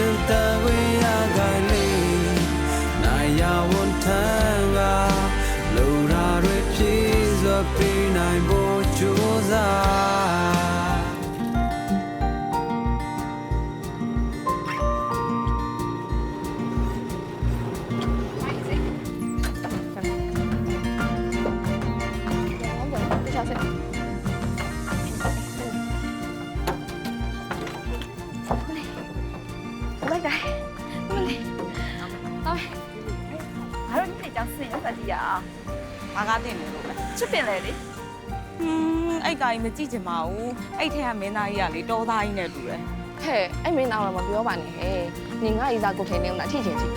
ရှ လိုက်တာမလေးတော့ဘာလို့ဒီကြောင်စင်ရစတိရအောင်ဘာကားတင်နေလို့လဲချစ်ပင်လေလေဟင်းအဲ့ကာကြီးမကြည့်ချင်ပါဘူးအဲ့ထဲကမင်းသားကြီးကလေတောသားကြီးနဲ့တူတယ်ဟဲ့အဲ့မင်းသားကမပြောပါနဲ့နင်ငါ့ဤသားကိုထင်နေမှအထီးချင်ချင်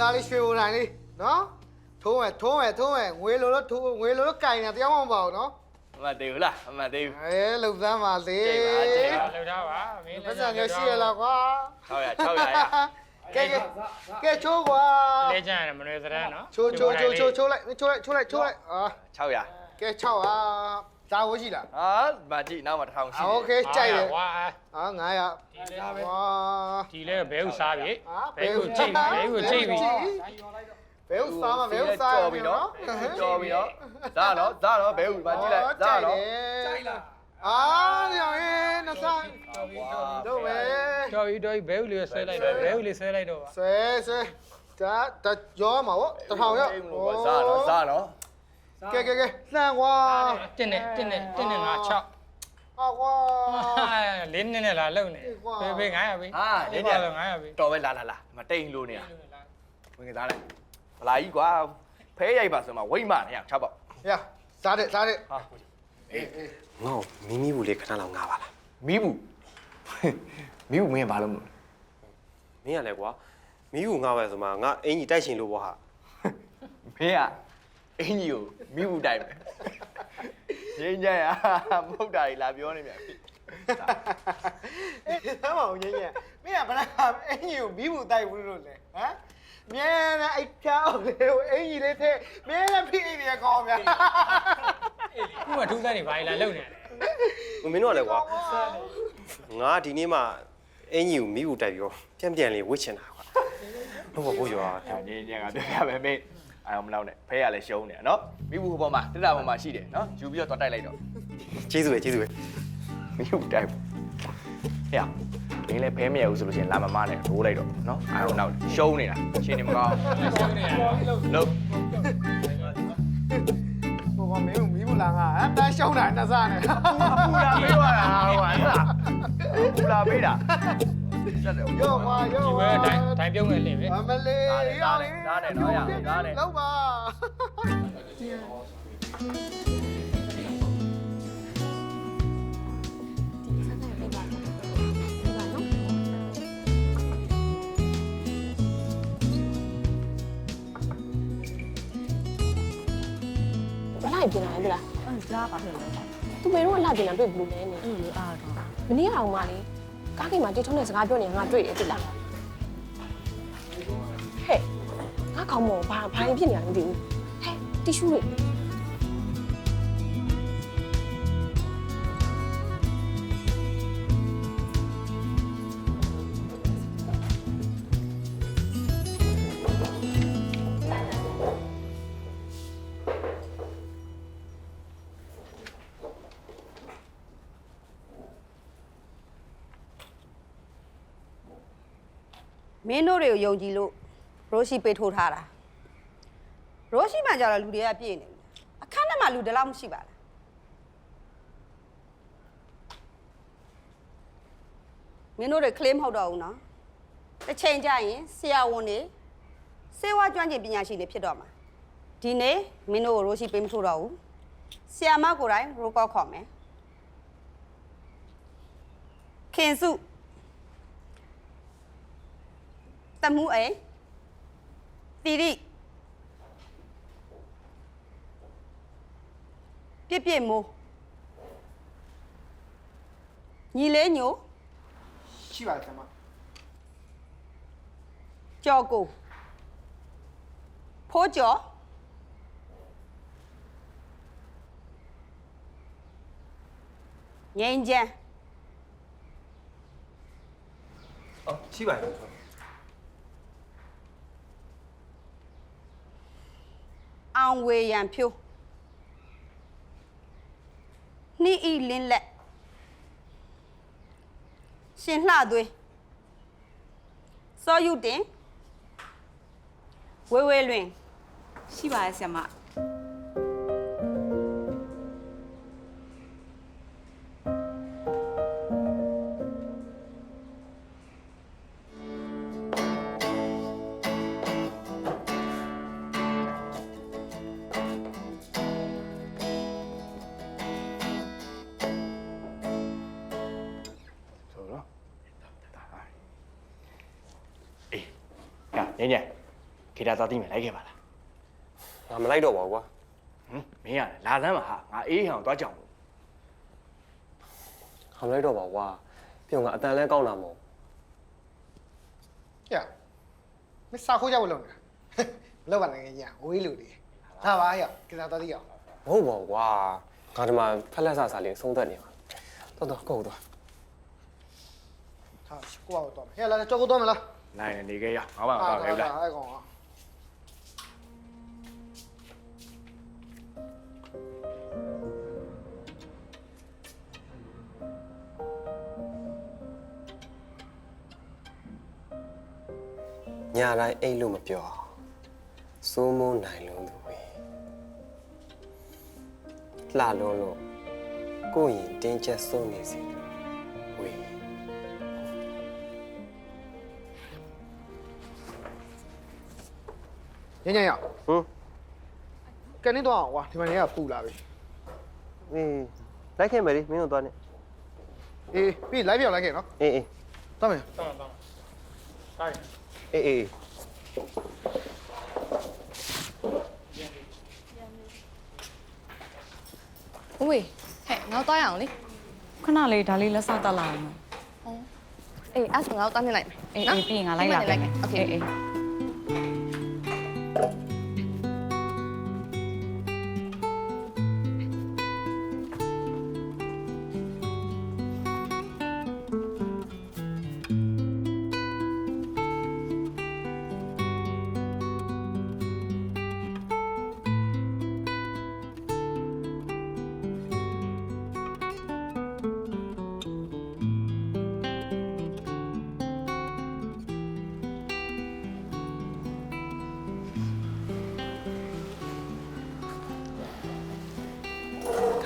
သားလေးရွှေဘူတိုင်းလေးနော်ထိုးမယ်ထိုးမယ်ထိုးမယ်ငွေလိုလို့ထိုးငွေလိုလို့ကင်တာတရားမှမပါဘူးနော်အမတ်သေးဘူးလားအမတ်သေးဘူးအဲလုံသမ်းပါစေကြိတ်ပါကြိတ်ပါလှုပ်ထားပါမင်းပတ်စံရရှိရလားကွာ600 600ရကဲကဲကဲချိုးကွာလဲကြရတယ်မနှွေစရမ်းနော်ချိုးချိုးချိုးချိုးချိုးလိုက်ချိုးလိုက်ချိုးလိုက်ချိုးလိုက်အာ600ကဲ6 ဟာဇာဝရှိလား ဟာမကြည့်နောက်မှာ1000ရှိ โอเคကြိုက်တယ် ဝါ အာ900ဝါ ဒီလဲဘဲဥစားပြီ အာ ဘဲကိုကြိတ်ဘဲကိုကြိတ်ပြီ ဘယ်ဥစားမဘယ်ဥစား ကြော်ပြီနော်ကြော်ပြီနော်ဇာနော်ဇာနော်ဘဲဦးမကြည့်လိုက်ဇာနော် ကြိုက်လားအာညောင်ရင်နစားတို့ပဲ တော်ပြီတော်ပြီဘဲဥလေးဆွဲလိုက်တော့ဘဲဥလေးဆွဲလိုက်တော့ပါ ဆွဲဆွဲဒါဒါရောမှာဗောတထောင်ရောက် ဇာနော်ဇာနော် ကဲကဲကဲလှန်ကွာတင်းနဲ့တင်းနဲ့တင်းနဲ့ငါ6ဟာကွာ လင်းနဲ့လာလုံနေဘေးဘေး900ပြီဟာဒီဒီညတော့900ပြီတော်ပဲလာလာလာမတိန်လို့နေတာဝင်ကစားလိုက်ဗလာကြီးကွာဖဲရိုက်ပါဆိုမှဝိမ့်မနေရ6ပေါက်ရစားတယ်စားတယ်ဟာငေါ့မီမီဘူးလေးခဏလောက်ငါပါလားမီးဘူးမီးဘူးမင်းဘာလို့မလို့မင်းကလည်းကွာမီးဘူးငါပဲဆိုမှငါအင်ကြီးတိုက်ရှင်လို့ပေါ့ဟာမင်းက အင်ကြီးကိုမီးဘူးတိုက်မယ်ရင်းကြရမဟုတ်တာကြီးလာပြောနေမြန်ပြီအေးသမ်းပါဦးညင်ညင်မင်းကဘယ်လားအင်ကြီးကိုမီးဘူးတိုက်ဘူးလို့လဲဟမ်မြဲတဲ့အိတ်ချောင်းလေးကိုအင်ကြီးလေးထဲမြဲတဲ့ဖိအိတ်တွေကောင်းဗျာခုမှထူးဆန်းနေဘာလာလုံနေတယ်မင်းတို့ကလည်းကွာငါဒီနေ့မှအင်ကြီးကိုမီးဘူးတိုက်ပြီးတော့ပြန်ပြန်လေးဝစ်ချင်တာကွာဟုတ်ပါဘူးရွာညင်းညင်းကပြောရမယ်မင်း အဲ့တော့မလောက်နဲ့ဖဲရလည်းရှုံးနေရနော်မီးဘူးဟိုပေါ်မှာတက်တာပေါ်မှာရှိတယ်နော်ယူပြီးတော့တွားတိုက်လိုက်တော့ကျေးဇူးပဲကျေးဇူးပဲမီးဘူးတိုက်ဘူးဟဲ့မင်းလည်းဖဲမရဘူးဆိုလို့ရှိရင်လာမမနဲ့ထိုးလိုက်တော့နော်အဲ့တော့နောက်ရှုံးနေတာရှင်းနေမကောင်းလို့ဟိုကမင်းကိုမီးဘူးလားငါဟမ်တန်းရှုံးတာနှစ်စားနဲ့ပူလာပေးသွားတာဟိုဟာပူလာပေးတာ တက်တယ်ရောကွာရောဒီကွာဘဲတိုင်းတိုင်းပြုံးနေလင်းပဲအမလေးသားနဲ့သားနဲ့သားနဲ့တော့ရသားနဲ့လောက်ပါဘလိုက်ပြင်လာလဲလားအဲ့ဒါဘာဖြစ်လဲသူမေတော့လာပြင်လာတွေ့ဘူးလဲနေအဲ့လိုအားတော့မနေ့အောင်မလေး ကားကိမှာတီထုံးတဲ့စကားပြောနေတာငါတွေ့တယ်တိလားဟဲ့ငါကောင်းမောဘာဘာရင်ဖြစ်နေရလဲမသိဘူးဟဲ့တီရှူးတွေ မင်းတို့တွေကိုယုံကြည်လို့ရိုရှိပေးထိုးထားတာရိုးရှိမှကြတော့လူတွေကပြည့်နေပြီအခန်းထဲမှာလူဒီလောက်မရှိပါလားမင်းတို့တွေ claim မဟုတ်တော့ဘူးနော်တစ်ချိန်ကျရင်ဆရာဝန်တွေစေဝါကျွမ်းကျင်ပညာရှင်တွေဖြစ်တော့မှာဒီနေ့မင်းတို့ကိုရိုးရှိပေးမထိုးတော့ဘူးဆရာမကိုယ်တိုင်ရိုးကောက်ခေါ်မယ်ခင်စု တမှုအိမ်တီရိပြစ်ပြစ်မိုးညီလေးညိုရှိပါတယ်ဆရာမကြော်ကိုဖိုးကြော်ငိ မ့်ချမ်းအော်ရှိပါတယ်အောင်ဝေရန်ဖြိုးနှီးဤလင်းလက်ရှင်လှသွေးစောယုတင်ဝေဝေလွင်ရှိပါရဲ့ဆရာမ ညညခေတ္တသွားသိမယ်လိုက်ခဲ့ပါလားငါမလိုက်တော့ပါဘူးကွာဟမ်မင်းရတယ်လာစမ်းပါဟာငါအေးဟောင်သွားကြောင်လို့ငါမလိုက်တော့ပါဘူးကွာပြီးတော့ငါအတန်လဲကောင်းတာမဟုတ်။ဟဲ့။မစားခိုးကြဘူးလုံးနေတာ။မလုပ်ပါနဲ့ငယ်ကြီး။ဝေးလူတွေ။ဒါပါဟဲ့။ကိစ္စတော်သေးရအောင်မဟုတ်ပါဘူးကွာငါဒီမှာဖက်လက်ဆာစာလေးဆုံးသက်နေပါတော်တော်ကိုဟုတ်တော့။ဟာကိုယ့်ဘာတော့မယ်။ဟဲ့လာကြောက်ကိုတော့မလား နိုင်နေနေခဲ့ရငါဘာမတော့ခဲ့ဘူးလားအဲ့ကောင်ကညာတိုင်းအိတ်လို့မပြောအောင်စိုးမိုးနိုင်လုံးသူပဲလှလုံးလို့ကိုယ့်ရင်တင်းချက်ဆုံးနေစီဝေး ညညရ ဟမ် ။ကန်နေတော့ကွာဒီမှာနေကပူလာပြီ အေးလိုက်ခဲ့မယ်လေမင်းတို့သွားနေ ။အေးပြီးလိုက်ပြောင်းလိုက်ခဲ့နော် အေးအေး ။သွားမယ် တောင်းတောင်းတိုင်း အေးအေး ဦးဝေဟဲ့ငါတို့သွားရအောင်လေ ခဏလေးဒါလေးလက်စတက်လာအောင်မယ် အေးအဲ့ဆိုငါတို့သွားနေလိုက်မယ် အေးအေးပြီးရင်ငါလိုက်လာ လိုက်မယ်โอเค အေးအေး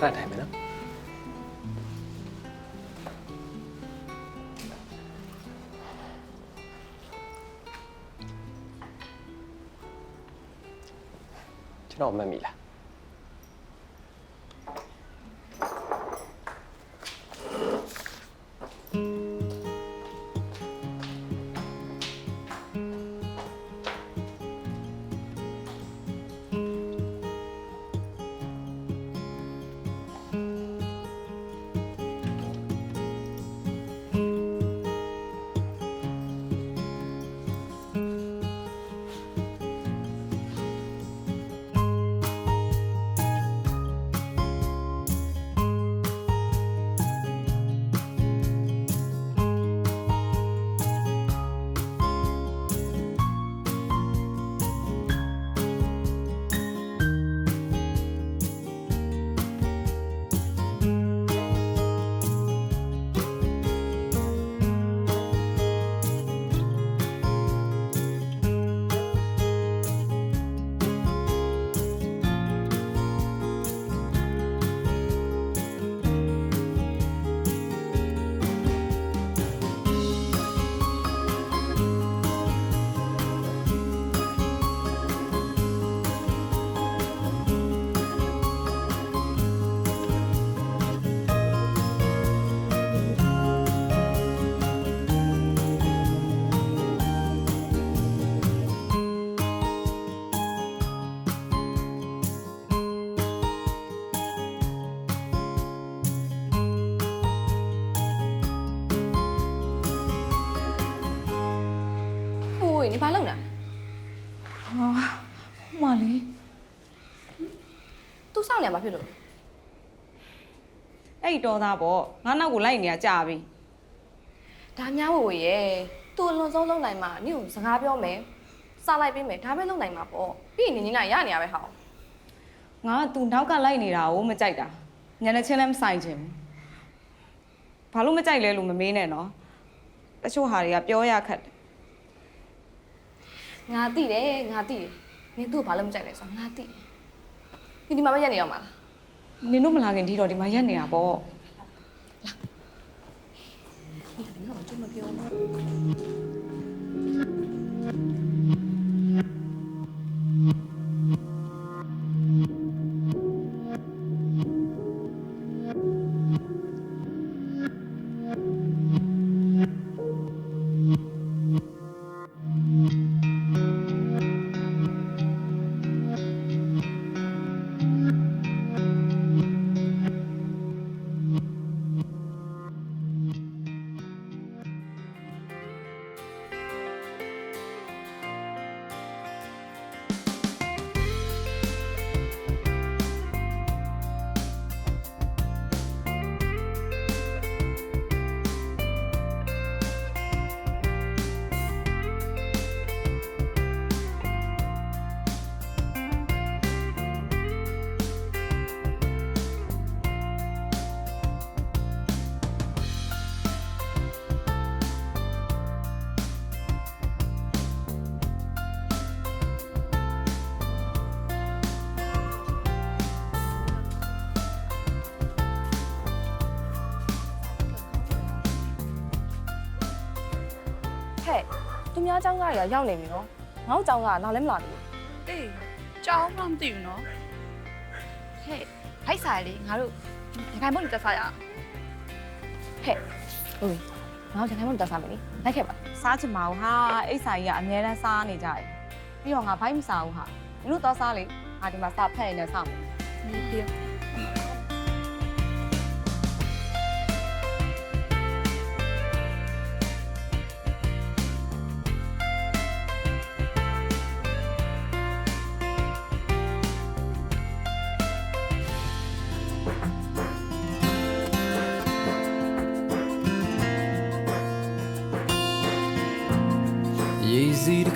ဏထိုင်မယ်နော်ကျွန်တော်မတ်မိလား ဘာလုပ်နေဟာဟိုမလေးသူစောင့်နေမှာဖြစ်လို့အဲ့ဒီတော်သားပေါ့ငါနောက်ကိုလိုက်နေရကြာပြီဒါများဝဝရဲ့သူအလွန်ဆုံးလုံနိုင်မှာနင့်ကိုစကားပြောမယ်စားလိုက်ပေးမယ်ဒါပဲလုံနိုင်မှာပေါ့ပြီးရင်နင်းနေရနေရပဲဟောငါကသူနောက်ကလိုက်နေတာကိုမကြိုက်တာညနေချင်းလည်းမဆိုင်ချင်ဘူးဘာလို့မကြိုက်လဲလို့မမေးနဲ့နော်တချို့ဟာတွေကပြောရခက်တယ် ငါသိတယ်ငါသိတယ်နင်သူ့ကိုဘာလို့မကြိုက်လဲဆိုတော့ငါသိတယ်ဒီဒီမှာမရက်နေရမှာလားနင်တို့မလာခင်ဒီတော့ဒီမှာရက်နေတာပေါ့ဒီကငါ့ကိုကျမပြောဘူး သူများเจ้าကရရောက်နေပြီနော်ငေါ့เจ้าကနောက်လည်းမလာဘူး အေးကြောင်းမှမသိဘူးနော်ဟဲ့ဖိုက်စားလေငါတို့ဒီခိုင်မုန်တက်စားရအောင် ဟဲ့ဟုတ်ပြီငါတို့ဒီတိုင်းမတက်စားမယ်လေလိုက်ခဲ့ပါ စားချင်ပါဘူးဟာအိတ်စာကြီးကအများတန်းစားနေကြတယ်ပြီးတော့ငါဘိုက်မစားဘူးဟာနင်တို့တော့စားလေငါဒီမှာစားဖက်ရနေစားမယ် ဒီပြော ရေ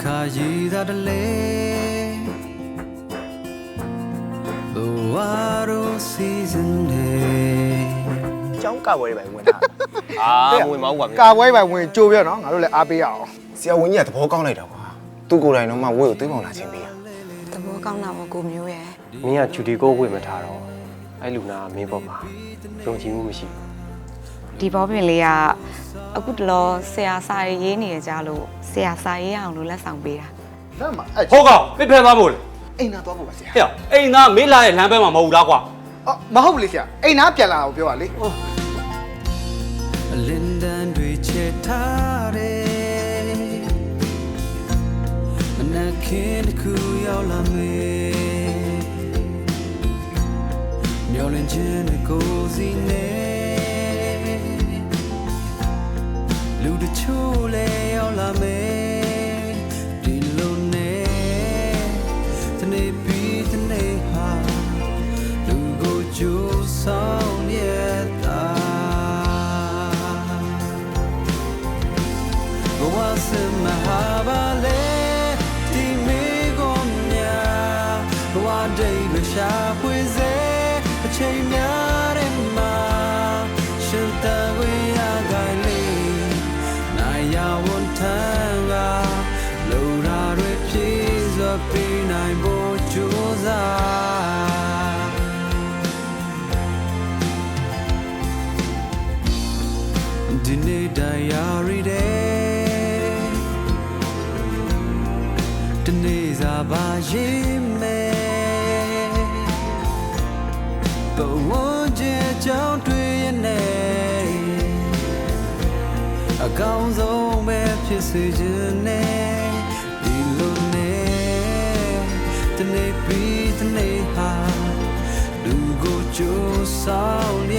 ခါရေသာတလဲဘဝရောစီစဉ်နေကျောင်းကဝဲတွေပဲဝင်တာအာမဝင်မဟုတ်ပါဘူးကာပွဲပိုင်ဝင်ကြိုးပြောနော်ငါတို့လည်းအားပေးရအောင်ဆရာဝန်ကြီးကသဘောကောင်းလိုက်တာကွာသူကိုယ်တိုင်တော့မှဝိုးကိုသွေးပေါင်လာခြင်းပေးရသဘောကောင်းတာပေါ့ကိုမျိုးရဲ့မင်းကဂျူဒီကိုဝိမထားတော့အဲ့လူနာကမင်းပေါ်မှာယုံကြည်မှုမရှိဘူး ဒီဘောပင်လေးကအခုတလောဆရာစာရေးရေးနေကြလို့ဆရာစာရေးအောင်လို့လက်ဆောင်ပေးတာလက်မအဲ့ဟောကောင်ပြစ်ဖက်သွားဖို့လေအိမ်နာသွားဖို့ပါဆရာဟဲ့အိမ်သားမေးလာရဲ့လမ်းဘက်မှာမဟုတ်ဘူးလားကွာအော်မဟုတ်ဘူးလေဆရာအိမ်နာပြန်လာအောင်ပြောပါလေအလင်းတန်းတွေချေထားတယ်မနက်ခင်းတစ်ခုရောက်လာမေမျောလင်းခြင်းကိုစီနေ ချို့လည်းရောက်လာမေဒီလိုနဲ့တနေ့ပြီးတနေ့ဟာလူကိုကြိုးဆောင်ရတာဘဝစမဟာပါလေဒီမေကိုမြာဘဝဒိဗရှာဖွေစေအချိန် ပါရေးမယ်ဘဝကျကြောင်းတွေ့ရနေအကောင်းဆုံးပဲဖြစ်စေခြင်းနဲ့ဒီလိုနဲ့တနေ့ပြီးတနေ့ဟာလူကိုကြိုးဆောင်ရ